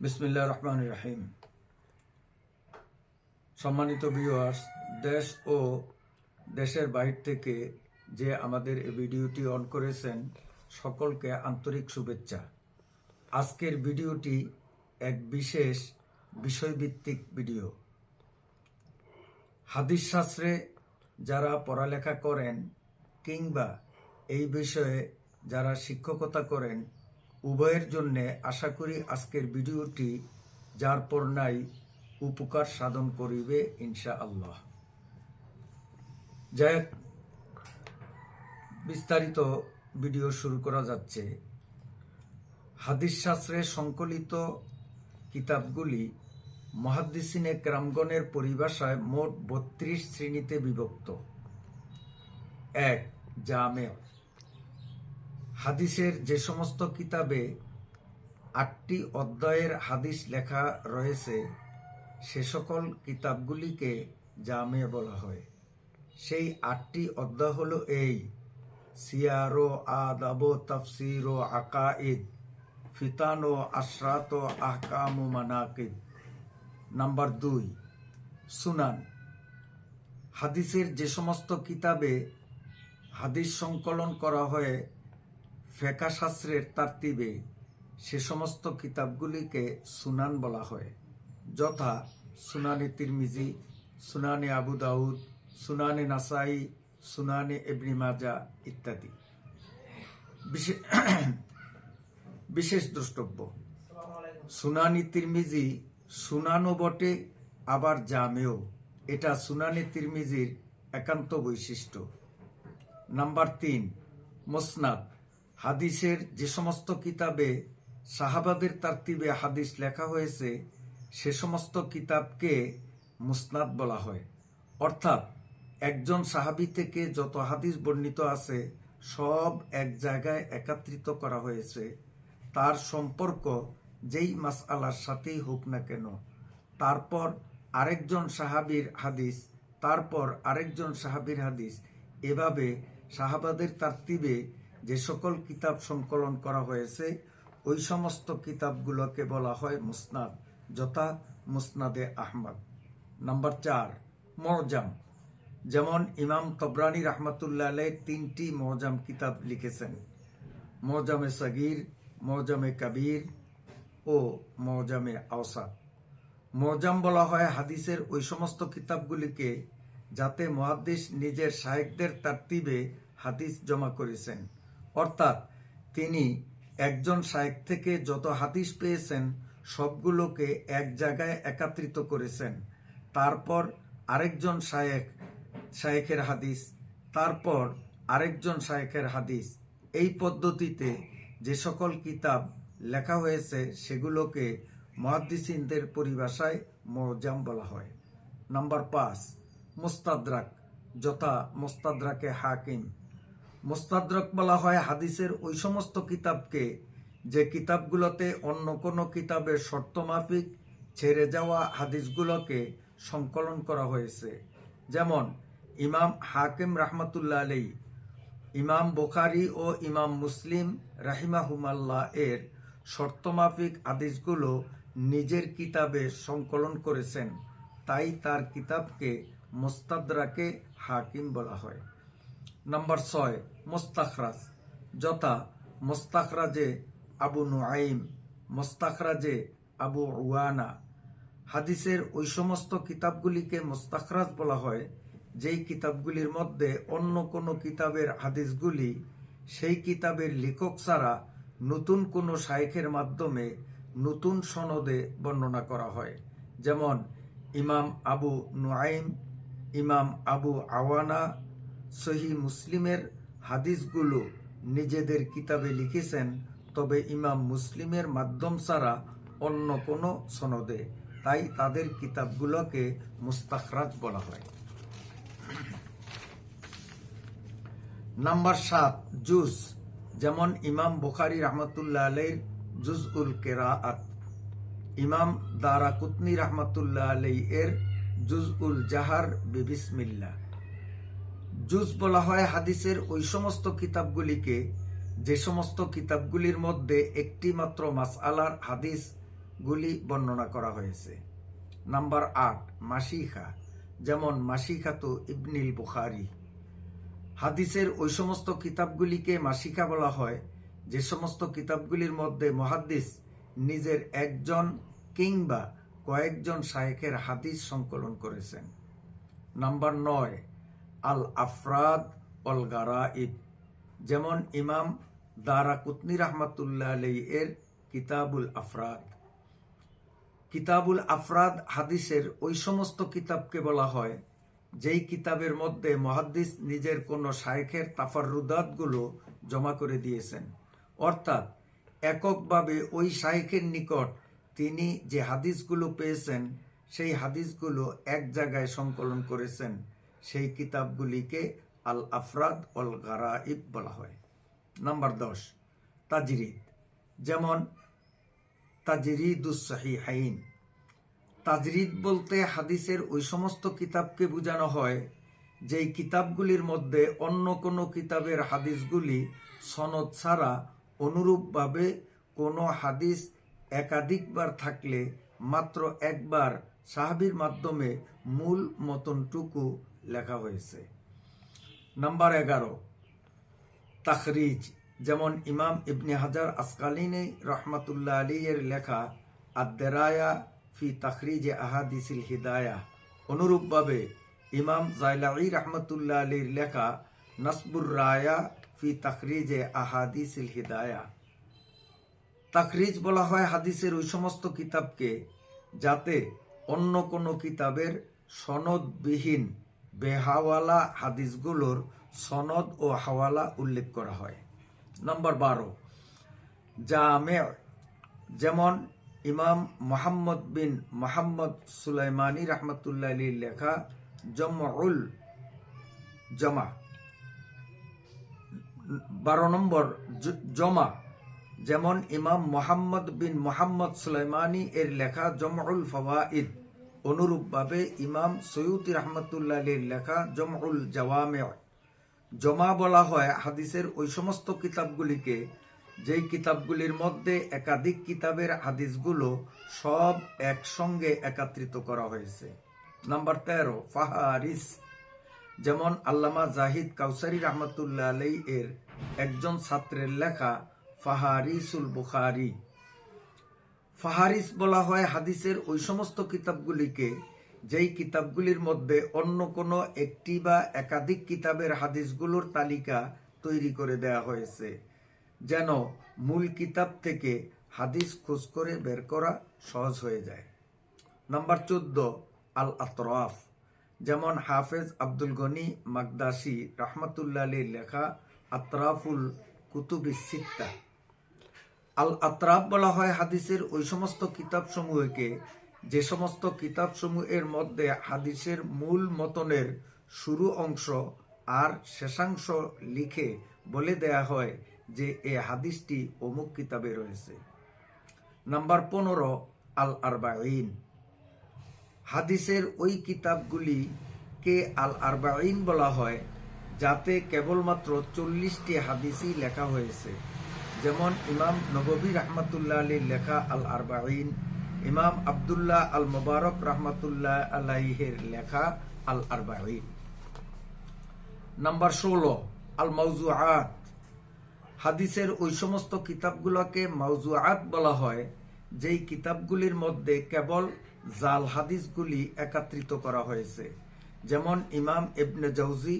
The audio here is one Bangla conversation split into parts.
বিসমিল্লাহ রহমান রাহিম। সম্মানিত ভিউয়ার্স দেশ ও দেশের বাহির থেকে যে আমাদের এই ভিডিওটি অন করেছেন, সকলকে আন্তরিক শুভেচ্ছা। আজকের ভিডিওটি এক বিশেষ বিষয়ভিত্তিক ভিডিও হাদিস শাস্ত্রে যারা পড়ালেখা করেন কিংবা এই বিষয়ে যারা শিক্ষকতা করেন উভয়ের জন্যে আশা করি আজকের ভিডিওটি যার পর নাই উপকার সাধন করিবে ইনশা আল্লাহ যাই বিস্তারিত ভিডিও শুরু করা যাচ্ছে। হাদিস শাস্ত্রে সংকলিত কিতাবগুলি মহাদ্দিসিনে ক্রামগণের পরিভাষায় মোট বত্রিশ শ্রেণীতে বিভক্ত। এক, জামে। হাদিসের যে সমস্ত কিতাবে আটটি অধ্যায়ের হাদিস লেখা রয়েছে, সে সকল কিতাবগুলিকে জামে বলা হয়। সেই আটটি অধ্যায় হলো এই, সিয়ারো আদাব তাফসিরো আকাইদ ফিতানো আশরাত আহকাম ও মানাকিদ নাম্বার দুই, সুনান। হাদিসের যে সমস্ত কিতাবে হাদিস সংকলন করা হয় ফেকা শাস্ত্রের তারতিবে সে সমস্ত কিতাবগুলিকে সুনান বলা হয়, যথা সুনানি তিরমিজি, সুনানি আবু দাউদ, সুনানে নাসাই, সুনানি এবনি মাজা ইত্যাদি। বিশে- বিশেষ দ্রষ্টব্য। সুনানি তিরমিজি সুনানো বটে, আবার জামেও। এটা সুনানি তিরমিজির একান্ত বৈশিষ্ট্য। নাম্বার তিন, মোসনাদ। হাদিসের যে সমস্ত কিতাবে সাহাবাদের তারতিবে হাদিস লেখা হয়েছে, সে সমস্ত কিতাবকে মুসনাদ বলা হয়। অর্থাৎ একজন সাহাবি থেকে যত হাদিস বর্ণিত আছে, সব এক জায়গায় একত্রিত করা হয়েছে। তার সম্পর্ক যেই মাস মাসআলার সাথেই হোক না কেন। তারপর আরেকজন সাহাবীর হাদিস, তারপর আরেকজন সাহাবীর হাদিস। এভাবে সাহাবাদের তারতিবে যে সকল কিতাব সংকলন করা হয়েছে, ওই সমস্ত কিতাবগুলোকে বলা হয় মুসনাদ, যথা মুসনাদে আহমদ। নাম্বার চার, মরজাম। যেমন ইমাম তবরানি রহমতুল্লাহ আলাই তিনটি মরজাম কিতাব লিখেছেন। মরজামে সগির, মরজামে কবির ও মরজামে আওসাদ মরজাম বলা হয় হাদিসের ওই সমস্ত কিতাবগুলিকে যাতে মহাদ্দিস নিজের সাহেবদের তারতিবে হাদিস জমা করেছেন। অর্থাৎ তিনি একজন শায়েক থেকে যত হাদিস পেয়েছেন, সবগুলোকে এক জায়গায় একত্রিত করেছেন। তারপর আরেকজন শায়েক শায়েখের হাদিস, তারপর আরেকজন শায়েখের হাদিস। এই পদ্ধতিতে যে সকল কিতাব লেখা হয়েছে, সেগুলোকে মহাদ্দিসিনদের পরিভাষায় মজাম বলা হয়। নাম্বার পাঁচ, মুস্তাদ্রাক, যথা মুস্তাদ্রাকে হাকিম। মুস্তাদ্রক বলা হয় হাদিসের ওই সমস্ত কিতাবকে যে কিতাবগুলোতে অন্য কোনো কিতাবের শর্তমাফিক ছেড়ে যাওয়া হাদিসগুলোকে সংকলন করা হয়েছে। যেমন, ইমাম হাকিম রাহমাতুল্লাহ আলী ইমাম বোখারি ও ইমাম মুসলিম রাহিমাহুমাল্লাহ এর শর্তমাফিক হাদিসগুলো নিজের কিতাবে সংকলন করেছেন। তাই তার কিতাবকে মোস্তাদরাকে হাকিম বলা হয়। নাম্বার ছয়, মোস্তাখরাজ। যথা, মোস্তাখরাজে আবু নুআইম, মোস্তাখরাজে আবু উয়ানা হাদিসের ওই সমস্ত কিতাবগুলিকে মোস্তাখরাজ বলা হয়, যেই কিতাবগুলির মধ্যে অন্য কোনো কিতাবের হাদিসগুলি সেই কিতাবের লেখক ছাড়া নতুন কোনো শায়েখের মাধ্যমে নতুন সনদে বর্ণনা করা হয়। যেমন, ইমাম আবু নুআইম, ইমাম আবু আওয়ানা সহি মুসলিমের হাদিসগুলো নিজেদের কিতাবে লিখেছেন, তবে ইমাম মুসলিমের মাধ্যম ছাড়া অন্য কোনো সনদে। তাই তাদের কিতাবগুলোকে মুস্তাখরাজ বলা হয়। নাম্বার সাত, জুজ। যেমন ইমাম বুখারি রহমতুল্লাহ আলাইর জুজ উল কেরাআত। ইমাম দারা কুতনি রহমতুল্লাহ আলাই এর জুজ উল জাহার বিবিসমিল্লা জুজ বলা হয় হাদিসের ওই সমস্ত কিতাবগুলিকে, যে সমস্ত কিতাবগুলির মধ্যে একটি মাত্র মাসআলার হাদিস গুলি বর্ণনা করা হয়েছে। নাম্বার আট মাসিখা যেমন মাসিখাতু ইবনিল বুখারি। হাদিসের ওই সমস্ত কিতাবগুলিকে মাসিকা বলা হয়, যে সমস্ত কিতাবগুলির মধ্যে মহাদ্দিস নিজের একজন কিংবা কয়েকজন শায়েখের হাদিস সংকলন করেছেন। নাম্বার নয় আল আফরাদ অল গারাইব যেমন ইমাম দারা কুতনি রহমাতুল্লাহ আলাই এর কিতাবুল আফরাদ। কিতাবুল আফরাদ হাদিসের ওই সমস্ত কিতাবকে বলা হয়, যেই কিতাবের মধ্যে মহাদ্দিস নিজের কোনো শায়েখের তাফারুদাতগুলো জমা করে দিয়েছেন। অর্থাৎ এককভাবে ওই শায়েখের নিকট তিনি যে হাদিসগুলো পেয়েছেন, সেই হাদিসগুলো এক জায়গায় সংকলন করেছেন। সেই কিতাবগুলিকে আল আফরাদ অল গারাইব বলা হয়। নাম্বার দশ, তাজরিদ। যেমন তাজরিদুস সাহিহাইন তাজরিদ বলতে হাদিসের ওই সমস্ত কিতাবকে বোঝানো হয়, যেই কিতাবগুলির মধ্যে অন্য কোনো কিতাবের হাদিসগুলি সনদ ছাড়া অনুরূপভাবে কোনো হাদিস একাধিকবার থাকলে মাত্র একবার সাহাবির মাধ্যমে মূল মতনটুকু লেখা হয়েছে। নাম্বার এগারো, তাখরিজ। যেমন ইমাম ইবনে হাজার আসকালিনী রহমাতুল্লাহ আলী লেখা আদেরায়া ফি তাখরিজে আহাদিসিল হিদায়া। অনুরূপভাবে ইমাম জাইলাই রহমতুল্লাহ আলীর লেখা, নসবুর রায়া ফি তাখরিজে আহাদিসিল হিদায়া। তাখরিজ বলা হয় হাদিসের ওই সমস্ত কিতাবকে যাতে অন্য কোনো কিতাবের সনদবিহীন বেহাওয়ালা হাদিসগুলোর সনদ ও হাওয়ালা উল্লেখ করা হয়। নম্বর বারো, জামে, যেমন ইমাম মোহাম্মদ বিন মোহাম্মদ সুলাইমানি রহমতুল্লাহ আলীর লেখা, জমউল জমা। বারো নম্বর জমা, যেমন ইমাম মোহাম্মদ বিন মোহাম্মদ সুলাইমানি এর লেখা, জমউল ফওয়াইদ অনুরূপভাবে ইমাম সৈয়দ রহমতুল্লাহ আলীর লেখা জমউল জওয়ামে জমা বলা হয় হাদিসের ওই সমস্ত কিতাবগুলিকে, যেই কিতাবগুলির মধ্যে একাধিক কিতাবের হাদিসগুলো সব একসঙ্গে একত্রিত করা হয়েছে। নাম্বার তেরো, ফাহারিস। যেমন আল্লামা জাহিদ কাউসারি রহমতুল্লাহ আলাই এর একজন ছাত্রের লেখা ফাহারিসুল বুখারি। ফাহারিস বলা হয় হাদিসের ওই সমস্ত কিতাবগুলিকে, যেই কিতাবগুলির মধ্যে অন্য কোনো একটি বা একাধিক কিতাবের হাদিসগুলোর তালিকা তৈরি করে দেয়া হয়েছে। যেন মূল কিতাব থেকে হাদিস খোঁজ করে বের করা সহজ হয়ে যায়। নাম্বার চোদ্দ আল আতরাফ যেমন হাফেজ আব্দুল গনি মাকদাসি রহমতুল্লাহ লেখা, আতরাফুল কুতুবি সিত্তা। আল আতরাফ বলা হয় হাদিসের ওই সমস্ত কিতাব সমূহকে যে সমস্ত কিতাব সমূহের মধ্যে হাদিসের মূল মতনের শুরু অংশ আর শেষাংশ লিখে বলে দেয়া হয় যে এ হাদিসটি অমুক কিতাবে রয়েছে। নাম্বার পনেরো আল আরবাইন হাদিসের ওই কিতাবগুলিকে আল আরবাইন বলা হয়, যাতে কেবলমাত্র চল্লিশটি হাদিসই লেখা হয়েছে। যেমন ইমাম নববী রহমতুল্লাহ আলীর লেখা আল আরবাইন ইমাম আবদুল্লাহ আল মুবারক রহমতুল্লাহ আলাইহের লেখা আল আরবাইন নাম্বার ষোলো আল মৌজুআত হাদিসের ওই সমস্ত কিতাবগুলোকে মৌজুআত বলা হয়, যেই কিতাবগুলির মধ্যে কেবল জাল হাদিসগুলি একত্রিত করা হয়েছে। যেমন ইমাম ইবনে জৌজি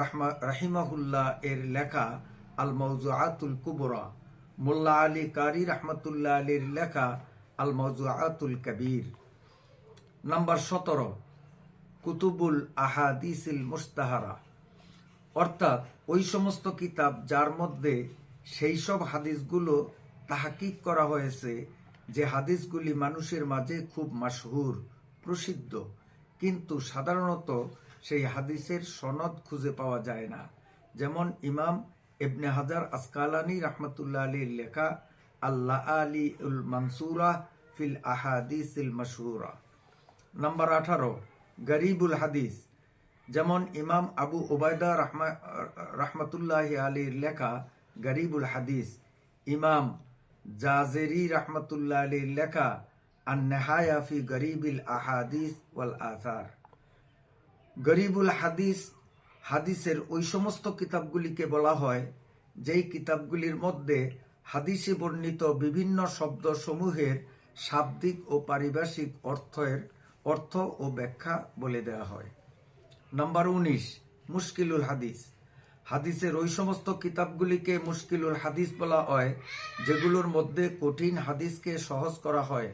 রাহমা, রাহিমাহুল্লাহ এর লেখা আল মৌজুআতুল কুবরা। মোল্লা আলী কারি রহমতুল্লাহ আলীর লেখা আল মৌজুআতুল কবির, নাম্বার সতেরো, কুতুবুল আহাদিসিল মুস্তাহারা। অর্থাৎ ওই সমস্ত কিতাব যার মধ্যে সেই সব হাদিসগুলো তাহাকিক করা হয়েছে, যে হাদিসগুলি মানুষের মাঝে খুব মাসহুর প্রসিদ্ধ। কিন্তু সাধারণত সেই হাদিসের সনদ খুঁজে পাওয়া যায় না। যেমন ইমাম ইবনে হাজার আসকালানি রহমতুল্লাহ আলীর লেখা আল্লাহ আলী উল মানসুরা ফিল আহাদিসিল মশহুরা। নাম্বার আঠারো, গরিবুল হাদিস। যেমন ইমাম আবু ওবায়দা রহমা, রহমতুল্লাহ আলীর লেখা, গরিবুল হাদিস। ইমাম জাজেরি রহমতুল্লাহ আলীর লেখা আন নেহায়া ফি গরিবিল আহাদিস ওয়াল আথার গরিবুল হাদিস হাদিসের ওই সমস্ত কিতাবগুলিকে বলা হয়, যেই কিতাবগুলির মধ্যে হাদিসে বর্ণিত বিভিন্ন শব্দ সমূহের শাব্দিক ও পারিভাষিক অর্থের অর্থ ও ব্যাখ্যা বলে দেওয়া হয়। নাম্বার উনিশ, মুশকিলুল হাদিস। হাদিসের ওই সমস্ত কিতাবগুলিকে মুশকিলুল হাদিস বলা হয়, যেগুলোর মধ্যে কঠিন হাদিসকে সহজ করা হয়।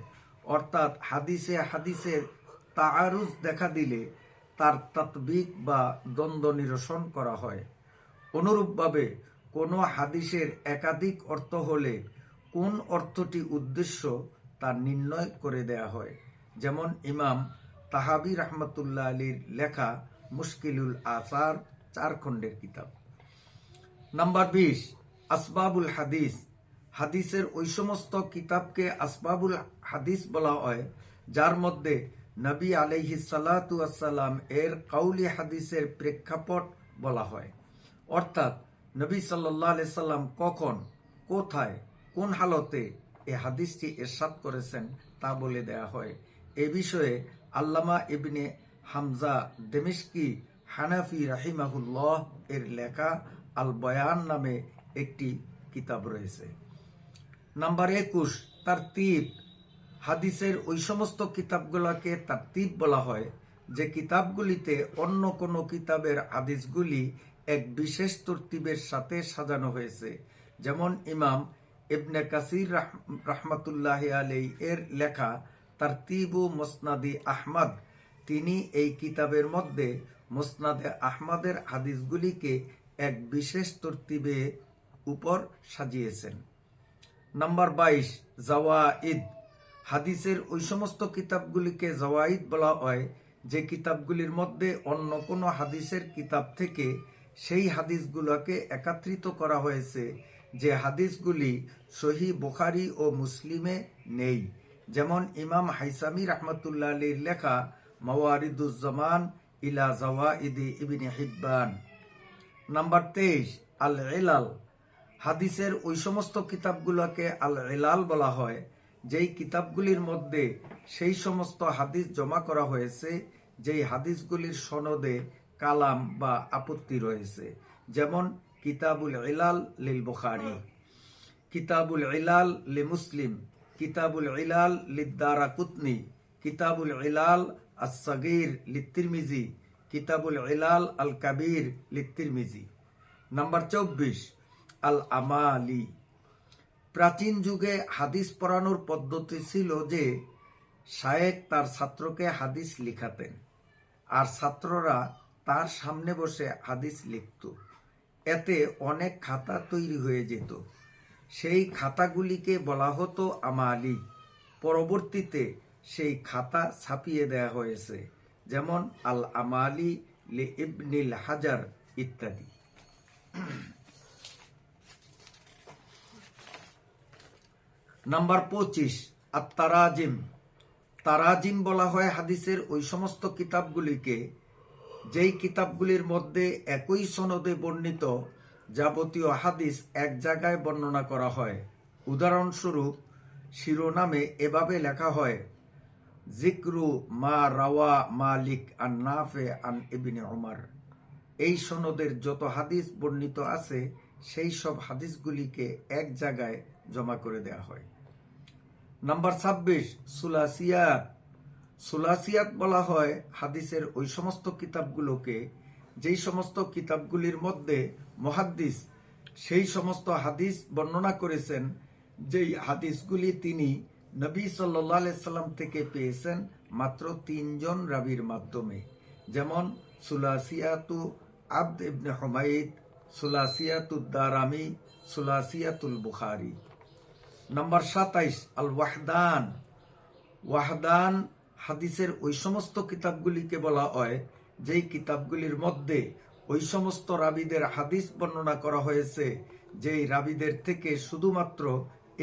অর্থাৎ হাদিসে হাদিসের তাআরুজ দেখা দিলে তার তাৎবিক বা দ্বন্দ্ব নিরসন করা হয়। অনুরূপভাবে, কোনো হাদিসের একাধিক অর্থ হলে কোন অর্থটি উদ্দেশ্য তা নির্ণয় করে দেয়া হয়। যেমন ইমাম তাহাবি রহমতুল্লাহ আলীর লেখা মুশকিলুল আসার চার খণ্ডের কিতাব। নাম্বার বিশ, আসবাবুল হাদিস। হাদিসের ওই সমস্ত কিতাবকে আসবাবুল হাদিস বলা হয়, যার মধ্যে নবী আলাইহি সালাতাম এর কাউলি হাদিসের প্রেক্ষাপট বলা হয়। অর্থাৎ নবী সাল্লাহ সাল্লাম কখন, কোথায়, কোন হালতে এ হাদিসটি এরশাদ করেছেন তা বলে দেয়া হয়। এ বিষয়ে আল্লামা ইবনে হামজা দেমিশকি হানাফি রাহিমাহুল্লাহ এর লেখা আল বয়ান নামে একটি কিতাব রয়েছে। নাম্বার একুশ তার তীব হাদিসের ওই সমস্ত কিতাবগুলোকে তার তীব বলা হয়, যে কিতাবগুলিতে অন্য কোনো কিতাবের হাদিসগুলি এক বিশেষ তরতিবের সাথে সাজানো হয়েছে। যেমন ইমাম ইবনে কাসির রহমতুল্লাহ আলাই এর লেখা তার তিবু মোসনাদি আহমদ। তিনি এই কিতাবের মধ্যে মোসনাদে আহমদের হাদিসগুলিকে এক বিশেষ তরতিবে উপর সাজিয়েছেন। নাম্বার বাইশ জাওয়াইদ হাদিসের ওই সমস্ত কিতাবগুলিকে জওয়াইদ বলা হয়, যে কিতাবগুলির মধ্যে অন্য কোনো হাদিসের কিতাব থেকে সেই হাদিসগুলোকে একত্রিত করা হয়েছে, যে হাদিসগুলি সহি বোখারি ও মুসলিমে নেই। যেমন ইমাম হাইসামি রহমতুল্লাহ আলীর লেখা, মওয়ারিদুজ্জামান ইলা জাওয়াইদি ইবিন হিব্বান। নাম্বার তেইশ আল এলাল হাদিসের ওই সমস্ত কিতাবগুলোকে আল এলাল বলা হয় যেই কিতাবগুলির মধ্যে সেই সমস্ত হাদিস জমা করা হয়েছে, যেই হাদিসগুলির সনদে কালাম বা আপত্তি রয়েছে। যেমন, কিতাবুল ইলাল লিল বুখারি, কিতাবুল ইলাল লি মুসলিম, কিতাবুল ইলাল লিদ্দারা কুতনি, কিতাবুল ইলাল আসগির লিত্তিরমিজি কিতাবুল ইলাল আল কাবির লিত্তিরমিজি নাম্বার চব্বিশ আল আমালি প্রাচীন যুগে হাদিস পড়ানোর পদ্ধতি ছিল যে শায়েক তার ছাত্রকে হাদিস লিখাতেন, আর ছাত্ররা তার সামনে বসে হাদিস লিখত। এতে অনেক খাতা তৈরি হয়ে যেত। সেই খাতাগুলিকে বলা হতো আমালি। পরবর্তীতে সেই খাতা ছাপিয়ে দেয়া হয়েছে, যেমন আল আমালি লে ইবনিল হাজার ইত্যাদি। নাম্বার পঁচিশ আর তারাজিম তারাজিম বলা হয় হাদিসের ওই সমস্ত কিতাবগুলিকে, যেই কিতাবগুলির মধ্যে একই সনদে বর্ণিত যাবতীয় হাদিস এক জায়গায় বর্ণনা করা হয়। উদাহরণস্বরূপ, শিরোনামে এভাবে লেখা হয় জিক্রু মা রাওয়া মালিক আন নাফে আন ইবিনে ওমর এই সনদের যত হাদিস বর্ণিত আছে, সেই সব হাদিসগুলিকে এক জায়গায় জমা করে দেয়া হয়। নাম্বার ছাব্বিশ, সুলাসিয়াত। সুলাসিয়াত বলা হয় হাদিসের ওই সমস্ত কিতাবগুলোকে, যেই সমস্ত কিতাবগুলির মধ্যে মহাদ্দিস সেই সমস্ত হাদিস বর্ণনা করেছেন, যেই হাদিসগুলি তিনি নবী সাল্লাহ সাল্লাম থেকে পেয়েছেন মাত্র তিনজন রাবির মাধ্যমে। যেমন সুলাসিয়াতু আব্দ ইবনে হুমাইদ সুলাসিয়াতুদ দারামি, সুলাসিয়াতুল বুখারি। নাম্বার সাতাইশ আল ওয়াহদান ওয়াহদান হাদিসের ওই সমস্ত কিতাবগুলিকে বলা হয়, যেই কিতাবগুলির মধ্যে ওই সমস্ত রাবিদের হাদিস বর্ণনা করা হয়েছে, যেই রাবিদের থেকে শুধুমাত্র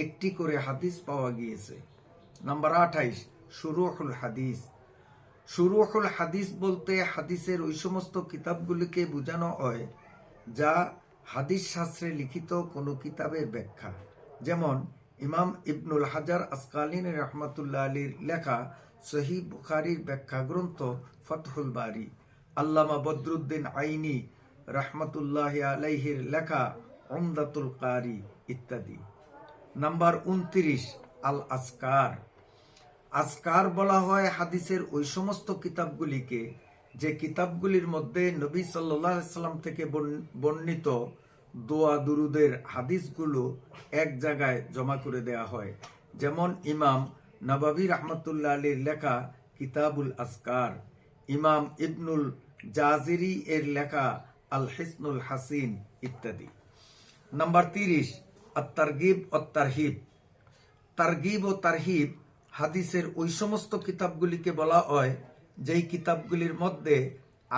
একটি করে হাদিস পাওয়া গিয়েছে। নাম্বার আঠাইশ সুরুহুল হাদিস। সুরুহুল হাদিস বলতে হাদিসের ওই সমস্ত কিতাবগুলিকে বোঝানো হয়, যা হাদিস শাস্ত্রে লিখিত কোনো কিতাবের ব্যাখ্যা। যেমন ইমাম ইবনুল হাজার আসকালিন রহমতুল্লাহ আলীর লেখা সহি বুখারির ব্যাখ্যা গ্রন্থ ফতহুল বারি। আল্লামা বদরুদ্দিন আইনি রহমতুল্লাহ আলাইহির লেখা উমদাতুল কারি ইত্যাদি। নাম্বার উনত্রিশ আল আসকার আসকার বলা হয় হাদিসের ওই সমস্ত কিতাবগুলিকে, যে কিতাবগুলির মধ্যে নবী সাল্লাহ সাল্লাম থেকে বর্ণ- বর্ণিত দোয়া দুরুদের হাদিসগুলো এক জায়গায় জমা করে দেয়া হয়। যেমন ইমাম নবাবী রহমতুল্লাহ আলীর লেখা কিতাবুল আসকার ইমাম ইবনুল জাজিরি এর লেখা আল হিসনুল হাসিন ইত্যাদি। নাম্বার তিরিশ আত্মারগিব অত্তারহিব তারগিব ও তারহিব হাদিসের ওই সমস্ত কিতাবগুলিকে বলা হয়, যেই কিতাবগুলির মধ্যে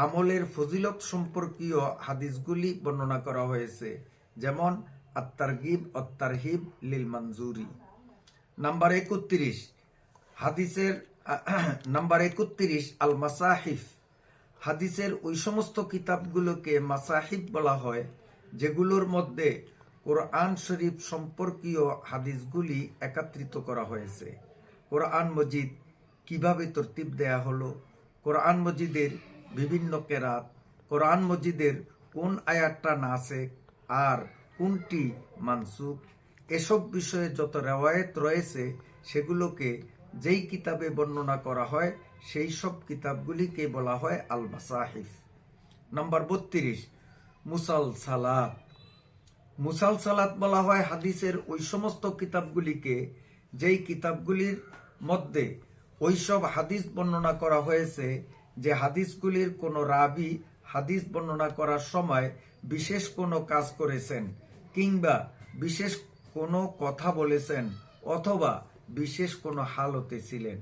আমলের ফজিলত সম্পর্কীয় হাদিসগুলি বর্ণনা করা হয়েছে, যেমন আত্মারগিব অত্তারহিব লিল মঞ্জুরি নাম্বার একত্রিশ, হাদিসের, নাম্বার একত্রিশ আল মাসাহিফ হাদিসের ওই সমস্ত কিতাবগুলোকে মাসাহিব বলা হয়, যেগুলোর মধ্যে কোরআন শরীফ সম্পর্কীয় হাদিসগুলি একত্রিত করা হয়েছে। কোরআন মজিদ কীভাবে তরতিব দেয়া হলো? কোরআন মজিদের বিভিন্ন কেরাত, কোরআন মজিদের কোন আয়াতটা নাসে আর কোনটি মানসুক এসব বিষয়ে যত রেওয়ায়েত রয়েছে, সেগুলোকে যেই কিতাবে বর্ণনা করা হয়, সেই সব কিতাবগুলিকে বলা হয় আল মাসাহিফ নাম্বার বত্রিশ মুসাল সালাত মুসাল সালাত বলা হয় হাদিসের ওই সমস্ত কিতাবগুলিকে যেই কিতাবগুলির মধ্যে ওইসব হাদিস বর্ণনা করা হয়েছে যে হাদিসগুলির কোনো রাবি হাদিস বর্ণনা করার সময় বিশেষ কোনো কাজ করেছেন কিংবা বিশেষ কোনো কথা বলেছেন অথবা বিশেষ কোনো হালতে ছিলেন।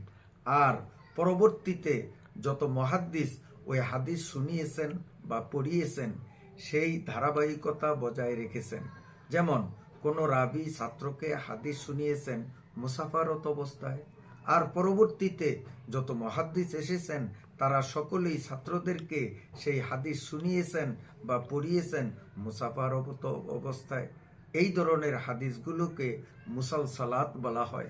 আর পরবর্তীতে যত মহাদ্দিস ওই হাদিস শুনিয়েছেন বা পড়িয়েছেন, সেই ধারাবাহিকতা বজায় রেখেছেন। যেমন কোন রাবি ছাত্রকে হাদিস শুনিয়েছেন মুসাফারত অবস্থায়। আর পরবর্তীতে যত মহাদ্দিস এসেছেন তারা সকলেই ছাত্রদেরকে সেই হাদিস শুনিয়েছেন বা পড়িয়েছেন মুসাফারত অবস্থায়। এই ধরনের হাদিসগুলোকে মুসাল সালাত বলা হয়।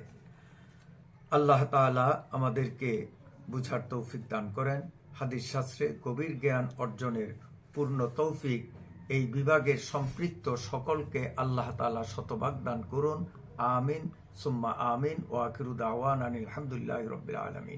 আল্লাহ তাআলা আমাদেরকে বুঝার তৌফিক দান করেন। হাদিস শাস্ত্রে গভীর জ্ঞান অর্জনের পূর্ণ তৌফিক। এই বিভাগের সম্পৃক্ত সকলকে আল্লাহ তাআলা শতভাগ দান করুন। আমিন। সুম্মা আমিন। ও আকিরুদ আওয়ান আনিল আলহামদুলিল্লাহ রবিল আলমিন।